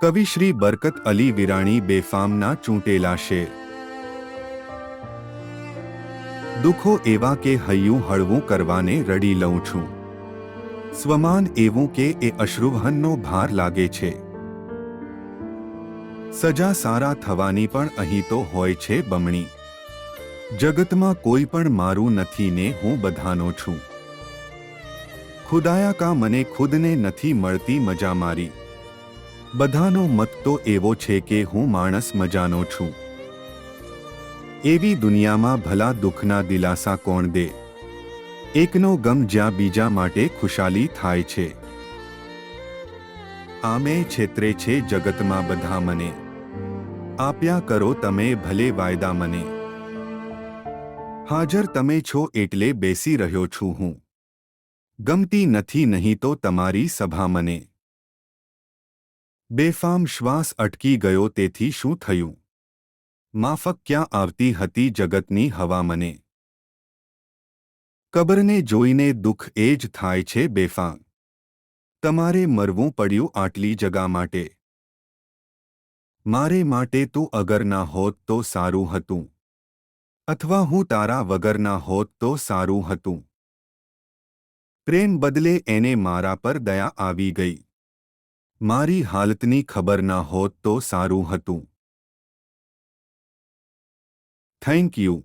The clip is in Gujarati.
કવિ શ્રી બરકત અલી વિરાણી બેફામના ચૂંટેલા શેર. દુઃખો એવા કે હૈયું હળવું કરવાને રડી લઉં છું. સ્વમાન એવું કે એ અશ્રુવહનનો ભાર લાગે છે. સજા સારા થવાની પણ અહીં તો હોય છે બમણી. જગતમાં કોઈ પણ મારું નથી ને હું બધાનો છું. ખુદાયા કા મને ખુદને નથી મળતી મજા મારી. બધાનો મત તો એવો છે કે હું માણસ મજાનો છું. એવી દુનિયામાં ભલા દુઃખના દિલાસા કોણ દે? એકનો ગમ જ્યાં બીજા માટે ખુશાલી થાય છે. આમે છેતરે છે જગતમાં બધા મને. આપ્યા કરો તમે ભલે વાયદા મને. હાજર તમે છો એટલે બેસી રહ્યો છું હું. ગમતી નથી નહીં તો તમારી સભા મને. બેફામ શ્વાસ અટકી ગયો તેથી શું થયું? માફક ક્યાં આવતી હતી જગતની હવા મને? કબરને જોઈને દુઃખ એ જ થાય છે બેફામ. તમારે મરવું પડ્યું આટલી જગા માટે. મારે માટે તું અગર ના હોત તો સારું હતું. અથવા હું તારા વગરના હોત તો સારું હતું. પ્રેમ બદલે એને મારા પર દયા આવી ગઈ. મારી હાલતની ખબર ના હોત તો સારું હતું. Thank you